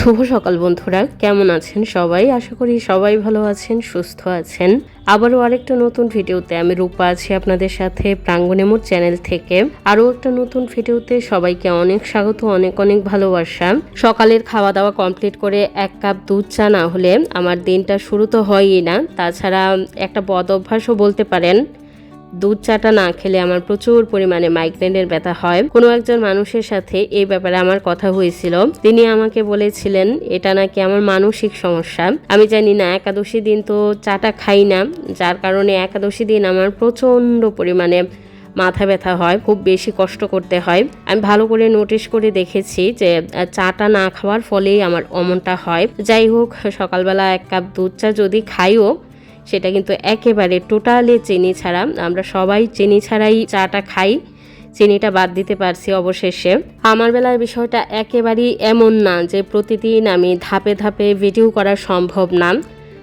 শুভ সকাল বন্ধুরা। কেমন আছেন সবাই? আশা করি সবাই ভালো আছেন, সুস্থ আছেন। আবারও আরেকটা নতুন ভিডিওতে আমি রূপা আছি আপনাদের সাথে প্রাঙ্গনেমোর চ্যানেল থেকে। আরও একটা নতুন ভিডিওতে সবাইকে অনেক স্বাগত, অনেক অনেক ভালোবাসা। সকালের খাওয়া দাওয়া কমপ্লিট করে এক কাপ দুধ চা না হলে আমার দিনটা শুরু তো হয়ই না। তাছাড়া একটা বদ অভ্যাসও বলতে পারেন দুধ চাটা না খেলে আমার প্রচুর পরিমাণে মাইগ্রেনের ব্যথা হয়। কোনো একজন মানুষের সাথে এই ব্যাপারে আমার কথা হয়েছিল। তিনি আমাকে বলেছিলেন, এটা নাকি আমার মানসিক সমস্যা। আমি জানি না, একাদশী দিন তো চাটা খাই না। যার কারণে একাদশী দিন আমার প্রচণ্ড পরিমাণে মাথা ব্যথা হয়, খুব বেশি কষ্ট করতে হয়। আমি ভালো করে নোটিশ করে দেখেছি যে চাটা না খাওয়ার ফলেই আমার অমনটা হয়। যাই হোক, সকালবেলা এক কাপ দুধ চা যদি খাইও সেটা কিন্তু একেবারে টোটালি চিনি ছাড়া, আমরা সবাই চিনি ছাড়াই চাটা খাই। চিনিটা বাদ দিতে পারছি অবশেষে। আমার বেলার বিষয়টা একেবারেই এমন না যে প্রতিদিন আমি ধাপে ধাপে ভিডিও করা সম্ভব না।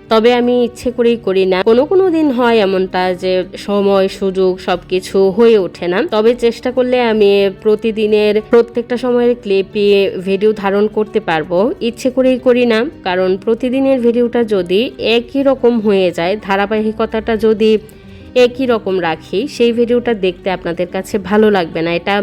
তবে আমি ইচ্ছে করেই করি না। কোনো কোনো দিন হয় এমনটা যে সময়, সুযোগ সবকিছু হয়ে ওঠে না। তবে চেষ্টা করলে আমি প্রতিদিনের প্রত্যেকটা সময়ের ক্লিপে ভিডিও ধারণ করতে পারব। ইচ্ছে করেই করি না। কারণ প্রতিদিনের ভিডিওটা যদি একই রকম হয়ে যায়, ধারাবাহিকতাটা যদি একই রকম রাখি, সেই ভিডিওটা দেখতে আপনাদের কাছে ভালো লাগবে না। এটা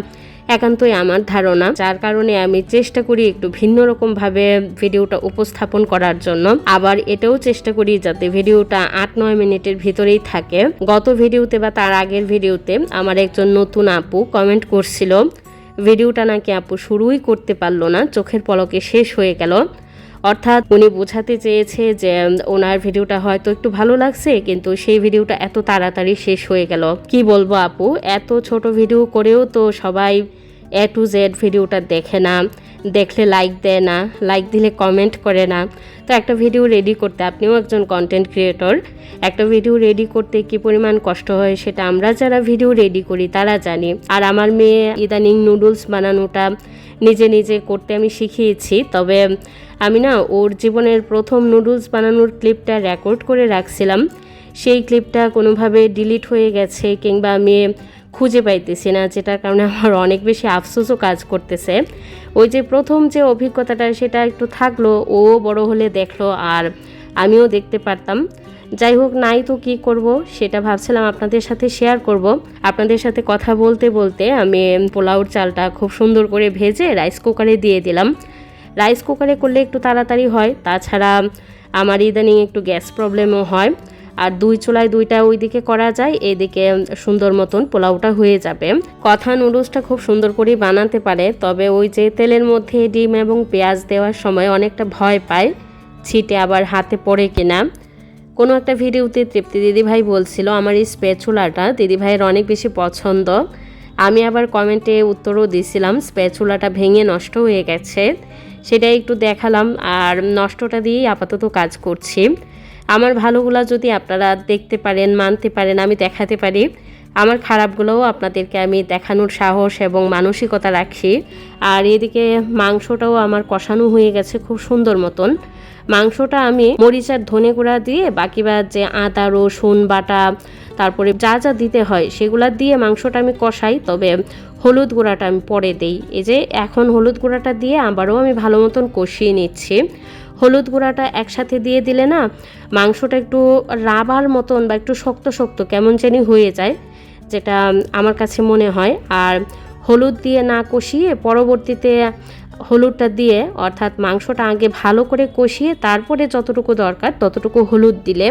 একান্তই আমার ধারণা। যার কারণে আমি চেষ্টা করি একটু ভিন্ন রকম ভাবে ভিডিওটা উপস্থাপন করার জন্য। আবার এটাও চেষ্টা করি যাতে ভিডিওটা আট নয় মিনিটের ভিতরেই থাকে। গত ভিডিওতে বা তার আগের ভিডিওতে আমার একজন নতুন আপু কমেন্ট করছিল, ভিডিওটা নাকি আপু শুরুই করতে পারল না, চোখের পলকে শেষ হয়ে গেল। অর্থাৎ উনি বোঝাতে চেয়েছে যে ওনার ভিডিওটা হয়তো একটু ভালো লাগছে, কিন্তু সেই ভিডিওটা এত তাড়াতাড়ি শেষ হয়ে গেল। কি বলব আপু? এত ছোট ভিডিও করেও তো সবাই এ টু জেড ভিডিওটা দেখে না। দেখলে লাইক দেয় না লাইক দিলে কমেন্ট করে না। তো একটা ভিডিও রেডি করতে, আপনিও একজন কন্টেন্ট ক্রিয়েটর একটা ভিডিও রেডি করতে কি পরিমাণ কষ্ট হয় সেটা আমরা যারা ভিডিও রেডি করি তারা জানি। আর আমার মেয়ে ইদানিং নুডলস বানানোটা নিজে নিজে করতে আমি শিখিয়েছি, তবে আমি না ওর জীবনের প্রথম নুডলস বানানোর ক্লিপটা রেকর্ড করে রাখছিলাম। সেই ক্লিপটা কোনোভাবে ডিলিট হয়ে গেছে কিংবা আমি খুঁজে পাইতেছি না, যেটার কারণে আমার অনেক বেশি আফসোসও কাজ করতেছে। ওই যে প্রথম যে অভিজ্ঞতাটা, সেটা একটু থাকল, ও বড় হলে দেখল আর আমিও দেখতে পারতাম। যাই হোক, নাই তো কি করব, সেটা ভাবছিলাম আপনাদের সাথে শেয়ার করব। আপনাদের সাথে কথা বলতে বলতে আমি পোলাওর চালটা খুব সুন্দর করে ভেজে রাইস কুকারে দিয়ে দিলাম। রাইস কুকারে করলে একটু তাড়াতাড়ি হয়, তাছাড়া আমার ইদানিং একটু গ্যাস প্রবলেমও হয়। আর দুই চুলায় দুইটা ওইদিকে করা যায়, এদিকে সুন্দর মতন পোলাওটা হয়ে যাবে। কথা নুডলসটা খুব সুন্দর করে বানাতে পারে, তবে ওই যে তেলের মধ্যে ডিম এবং পেঁয়াজ দেওয়ার সময় অনেকটা ভয় পায়, ছিটে আবার হাতে পড়ে কিনা। কোনো একটা ভিডিওতে তৃপ্তি দিদিভাই বলছিল, আমার এই স্পেচুলাটা দিদিভাইয়ের অনেক বেশি পছন্দ। আমি আবার কমেন্টে উত্তরও দিছিলাম, স্পেচুলাটা ভেঙে নষ্ট হয়ে গেছে। সেটাই একটু দেখালাম, আর নষ্টটা দিয়েই আপাতত কাজ করছি। আমার ভালোগুলো যদি আপনারা দেখতে পারেন, মানতে পারেন, আমি দেখাতে পারি, আমার খারাপগুলোও আপনাদেরকে আমি দেখানোর সাহস এবং মানসিকতা রাখি আর এদিকে মাংসটাও আমার কষানো হয়ে গেছে খুব সুন্দর মতন। মাংসটা আমি মরিচার ধনে গুঁড়া দিয়ে, বাকি বা যে আদা, রসুন, বাটা, তারপরে যা যা দিতে হয় সেগুলা দিয়ে মাংসটা আমি কষাই, তবে হলুদ গুঁড়াটা আমি পরে দেই। এই যে এখন হলুদ গুঁড়াটা দিয়ে আবারও আমি ভালো মতন কষিয়ে নিচ্ছি। হলুদ গুঁড়াটা একসাথে দিয়ে দিলে না মাংসটা একটু রাবার মতন বা একটু শক্ত শক্ত কেমন জানি হয়ে যায়, যেটা আমার কাছে মনে হয়। আর হলুদ দিয়ে না কষিয়ে পরবর্তীতে হলুদটা দিয়ে, অর্থাৎ মাংসটা আগে ভালো করে কষিয়ে তারপরে যতটুকু দরকার ততটুকু হলুদ দিলে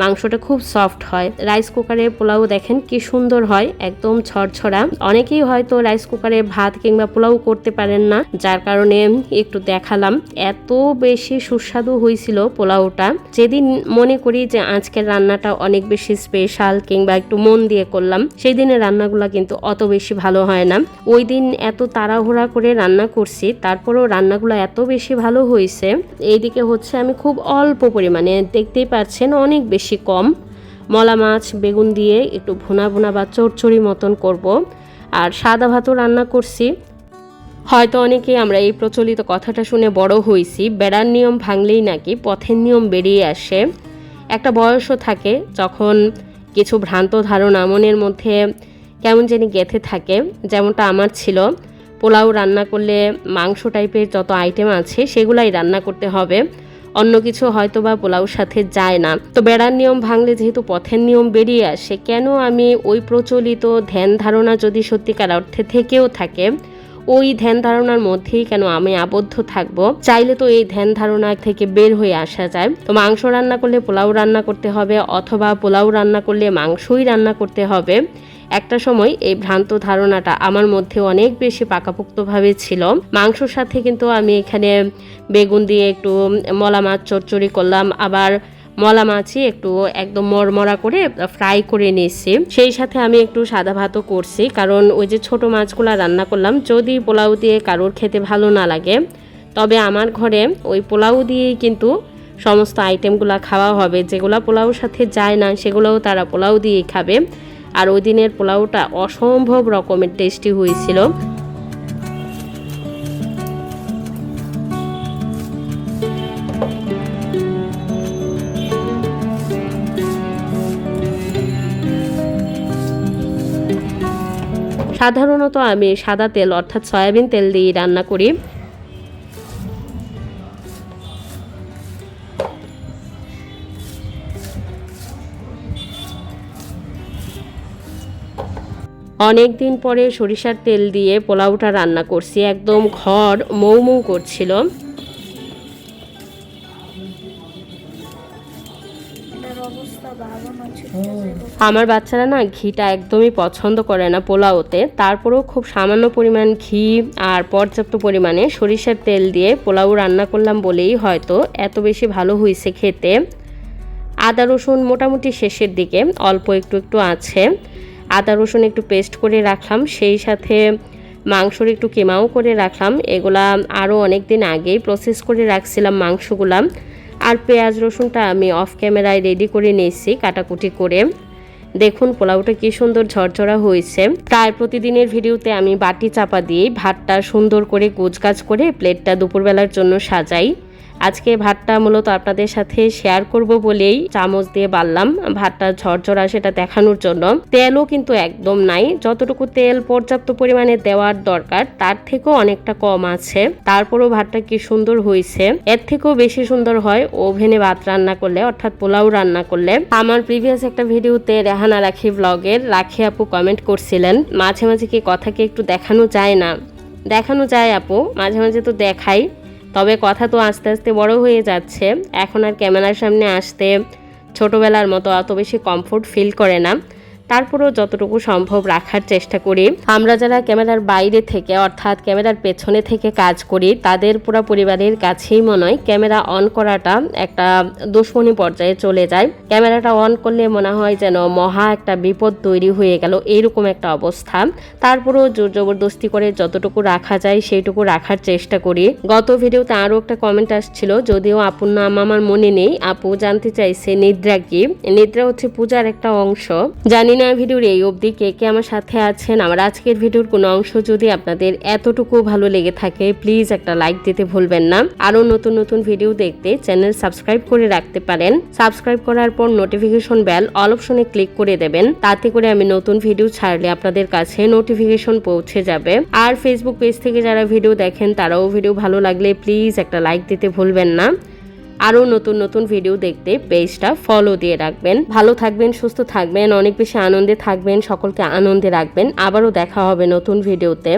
মাংসটা খুব সফট হয়। রাইস কুকারের পোলাও দেখেন কি সুন্দর হয়, একদম ছড়ছড়া অনেকেই হয়তো রাইস কুকারে ভাত কিংবা পোলাও করতে পারেন না, যার কারণে একটু দেখালাম। এত বেশি সুস্বাদু হয়েছিল পোলাওটা। যেদিন মনে করি যে আজকের রান্নাটা অনেক বেশি স্পেশাল কিংবা একটু মন দিয়ে করলাম সেই দিনের রান্নাগুলো কিন্তু অত বেশি ভালো হয় না। ওই দিন এত তাড়াহুড়া করে রান্না করছি, তারপরেও রান্নাগুলো এত বেশি ভালো হয়েছে। এইদিকে হচ্ছে আমি খুব অল্প পরিমাণে, দেখতেই পাচ্ছেন অনেক বেশি। বেশি কম। মলা মাছ, বেগুন দিয়ে একটু ভুনা ভুনা বা চড়চড়ি মতন করব। আর সাদা ভাতও রান্না করছি। হয়তো অনেকেই আমরা এই প্রচলিত কথাটা শুনে বড় হয়েছি বেড়ার নিয়ম ভাঙলেই নাকি পথের নিয়ম বেরিয়ে আসে। একটা বয়সও থাকে যখন কিছু ভ্রান্ত ধারণা মনের মধ্যে কেমন জানি গেথে থাকে। যেমনটা আমার ছিল, পোলাও রান্না করলে মাংস টাইপের যত আইটেম আছে সেগুলাই রান্না করতে হবে। অন্য কিছু হয়তো বা পোলাওর সাথে যায় না। তো বেড়ার নিয়ম ভাঙলে যেহেতু পথের নিয়ম বেরিয়ে আসে, কেন আমি ওই প্রচলিত ধ্যান ধারণা যদি সত্যিকার অর্থে থেকেও থাকে, ওই ধ্যান ধারণার মধ্যেই কেন আমি আবদ্ধ থাকব? চাইলে তো এই ধ্যান ধারণা থেকে বের হয়ে আসা যায়। তো মাংস রান্না করলে পোলাও রান্না করতে হবে, অথবা পোলাও রান্না করলে মাংসই রান্না করতে হবে। একটা সময় এই ভ্রান্ত ধারণাটা আমার মধ্যে অনেক বেশি পাকাপোক্তভাবে ছিল। মাংসর সাথে কিন্তু আমি এখানে বেগুন দিয়ে একটু মলা মাছ চচ্চড়ি করলাম, আবার মলা মাছই একটু একদম মরমরা করে ফ্রাই করে নিয়েছি। সেই সাথে আমি একটু সাদা ভাতও করছি, কারণ ওই যে ছোট মাছগুলো রান্না করলাম, যদি পোলাও দিয়ে কারোর খেতে ভালো না লাগে, তবে আমার ঘরে ওই পোলাও দিয়েই কিন্তু সমস্ত আইটেমগুলো খাওয়া হবে। যেগুলো পোলাওর সাথে যায় না, সেগুলোও তারা পোলাও দিয়েই খাবে। আর ওই দিনের পোলাওটা অসম্ভব রকমের টেস্টি হয়েছিল। সাধারণত আমি সাদা তেল অর্থাৎ সয়াবিন তেল দিয়ে রান্না করি। অনেক দিন পরে সরিষার তেল দিয়ে পোলাওটা রান্না করছি একদম ঘর মৌ মৌ করছিল আমার বাচ্চারা না ঘিটা একদমই পছন্দ করে না পোলাওতে তারপরেও খুব সামান্য পরিমাণ ঘি আর পর্যাপ্ত পরিমাণে সরিষার তেল দিয়ে পোলাও রান্না করলাম বলেই হয়তো এত বেশি ভালো হয়েছে খেতে। আদা রসুন মোটামুটি শেষের দিকে অল্প একটু একটু আছে। আদা রসুন একটু পেস্ট করে রাখলাম, সেই সাথে মাংসর একটু কেমাও করে রাখলাম। এগুলা আরও অনেক দিন আগেই প্রসেস করে রাখছিলাম মাংসগুলা। আর পেঁয়াজ রসুনটা আমি অফ ক্যামেরায় রেডি করে নিয়েছি কাটাকুটি করে। দেখুন পোলাওটা কি সুন্দর ঝরঝরা হয়েছে। প্রায় প্রতিদিনের ভিডিওতে আমি বাটি চাপা দিয়ে ভাতটা সুন্দর করে কুচকাচ করে প্লেটটা দুপুরবেলার জন্য সাজাই। আজকে ভাতটা মূলত আপনাদের সাথে শেয়ার করব বলেই চামচ দিয়ে বাড়লাম ভাতটা ঝরঝরা সেটা দেখানোর জন্য। তেলও কিন্তু একদম নাই, যতটুকু তেল পর্যাপ্ত পরিমাণে দেওয়ার দরকার, তার থেকেও অনেকটা কম আছে। তারপরও ভাতটা কি সুন্দর হয়েছে। এর থেকেও বেশি সুন্দর হয় ওভেনে ভাত রান্না করলে, অর্থাৎ পোলাও রান্না করলে। আমার প্রিভিয়াস একটা ভিডিওতে রেহানা রাখি ব্লগের রাখি আপু কমেন্ট করছিলেন, মাঝে মাঝে কি কথাকে একটু দেখানো যায় না? দেখানো যায় আপু, মাঝে মাঝে তো দেখাই। তবে কথা তো আস্তে আস্তে বড় হয়ে যাচ্ছে। এখন আর ক্যামেরার সামনে আসতে ছোটোবেলার মতো অত বেশি কমফোর্ট ফিল করে না। তারপরেও যতটুকু সম্ভব রাখার চেষ্টা করি। আমরা যারা ক্যামেরার বাইরে থেকে, অর্থাৎ ক্যামেরার পেছনে থেকে কাজ করি, তাদের পুরো পরিবারের কাছেই মনে হয় ক্যামেরা অন করাটা একটা দুশ্মনী পর্যায়ে চলে যায়। ক্যামেরাটা অন করলে মনে হয় যেন মহা একটা বিপদ তৈরি হয়ে গেল, এইরকম একটা অবস্থা। তারপরেও জোর জবরদস্তি করে যতটুকু রাখা যায়, সেইটুকু রাখার চেষ্টা করি। গত ভিডিওতে আরও একটা কমেন্ট আসছিল, যদিও আপুর নাম আমার মনে নেই। আপু জানতে চাইছে নিদ্রা কি? নিদ্রা হচ্ছে পূজার একটা অংশ। জানি না ভিডিওর এই অবধি কে কে আমার সাথে আছেন, আমার আজকের ভিডিওর কোনো অংশ যদি আপনাদের এতটুকু ভালো লেগে থাকে প্লিজ একটা লাইক দিতে ভুলবেন না। আরও নতুন নতুন ভিডিও দেখতে চ্যানেল সাবস্ক্রাইব করে রাখতে পারেন। সাবস্ক্রাইব করার পর নোটিফিকেশন বেল অল অপশনে ক্লিক করে দেবেন। তাতে করে আমি নতুন ভিডিও ছাড়লে আপনাদের কাছে নোটিফিকেশন পৌঁছে যাবে। আর ফেসবুক পেজ থেকে যারা ভিডিও দেখেন, তারাও ভিডিও ভালো লাগলে প্লিজ একটা লাইক দিতে ভুলবেন না। আরও নতুন নতুন ভিডিও দেখতে পেজটা ফলো দিয়ে রাখবেন। ভালো থাকবেন, সুস্থ থাকবেন, অনেক বেশি আনন্দে থাকবেন, সকলকে আনন্দে রাখবেন। আবারও দেখা হবে নতুন ভিডিওতে